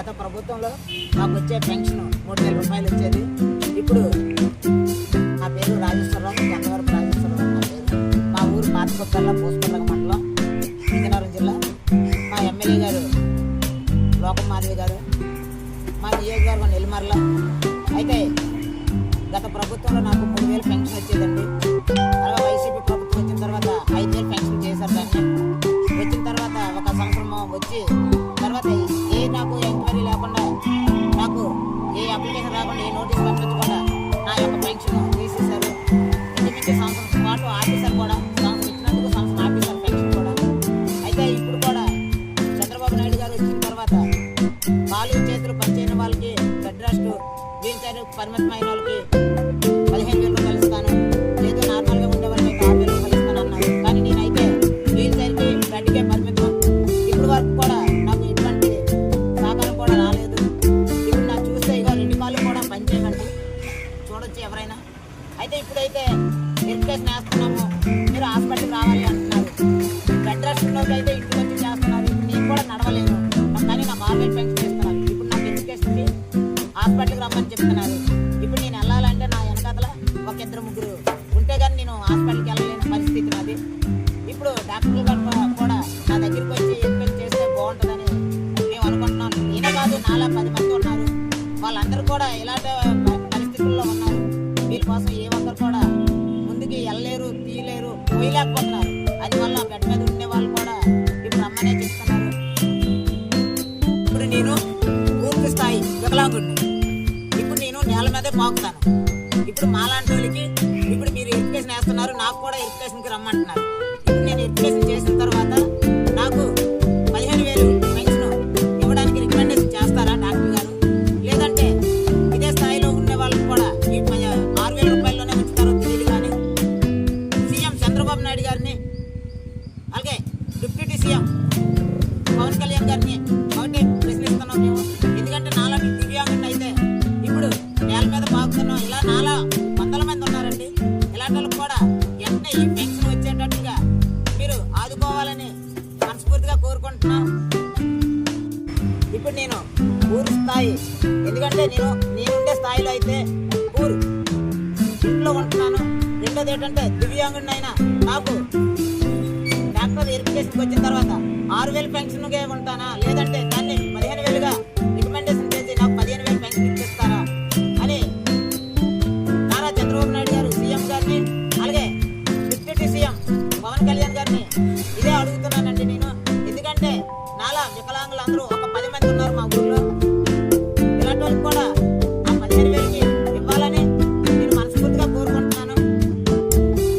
గత ప్రభుత్వంలో మాకు వచ్చే పెన్షన్ మూడు వేల రూపాయలు వచ్చేది. ఇప్పుడు నా పేరు రాజేశ్వరరావు గంగవరపు రాజేశ్వరరావు నా పేరు. మా ఊరు పాతకొత్తల్లో పూసుకొండ నోటీస్ పంపించకుండా నా యొక్క పెన్షన్ తీసేశారు. ఇంచుమించు సంవత్సరం పాటు ఆఫీసర్ కూడా సంవత్సరం ఇచ్చినందుకు సంవత్సరం ఆఫీసర్ పెన్షన్ కూడా. అయితే ఇప్పుడు కూడా చంద్రబాబు నాయుడు గారు వచ్చిన తర్వాత కాలు చేతులు పనిచేయని వాళ్ళకి బెడ్ రెస్ట్ వీల్ చైర్ పరిమితమైన వాళ్ళకి చూడొచ్చు ఎవరైనా? అయితే ఇప్పుడైతే వెరిఫికేషన్ వేస్తున్నాము మీరు హాస్పిటల్కి రావాలి అంటున్నారు. బెడ్ రెస్ట్లోకి అయితే ఇంటికి వచ్చి చేస్తున్నారు. ఇప్పుడు నేను కూడా నడవలేను కానీ నా ఆరు వేలు పెన్షన్ ఇస్తున్నారు? ఇప్పుడు నాకు వెరిఫికేషన్కి హాస్పిటల్కి రమ్మని చెప్తున్నారు. స్థాయి ఇప్పుడు నేను నేల మీదే పాకుతాను ఇప్పుడు మాలాంటి వాళ్ళకి ఇప్పుడు మీరు ఎడ్యుకేషన్ వేస్తున్నారు నాకు కూడా ఎడ్యుకేషన్కి రమ్మంటున్నారు. ఇప్పుడు నేను ఎడ్యుకేషన్ చేసిన తర్వాత నాకు పదిహేను వేలు పెన్షన్ ఇవ్వడానికి రికమెండేషన్ చేస్తారా డాక్టర్ గారు? లేదంటే ఇదే స్థాయిలో ఉండే వాళ్ళకి కూడా ఈ ఆరు వేల రూపాయల్లోనే ఉంచుతారో తెలియదు కానీ సీఎం చంద్రబాబు నాయుడు గారిని అలాగే డిప్యూటీ సీఎం పవన్ కళ్యాణ్ గారిని చేస్తున్నా ఇప్పుడు నేను ఊరు స్థాయి. ఎందుకంటే నేను నేనుండే స్థాయిలో అయితే ఊరు ఇంట్లో ఉంటున్నాను. రెండోది ఏంటంటే దివ్యాంగుడిని అయినా నాకు డాక్టర్ వెరిఫికేషన్కి వచ్చిన తర్వాత ఆరు వేలు పెన్షన్గా ఉంటానా? లేదంటే దాన్ని పదిహేను వేలుగా రికమెండేషన్ చేసి నాకు పదిహేను వేలు పెన్షన్ ఇచ్చేస్తారా? అని నారా చంద్రబాబు నాయుడు గారు సీఎం గారిని అలాగే డిప్యూటీ సీఎం పవన్ కళ్యాణ్ గారిని ఇదే అడుగుతున్నానండి నేను.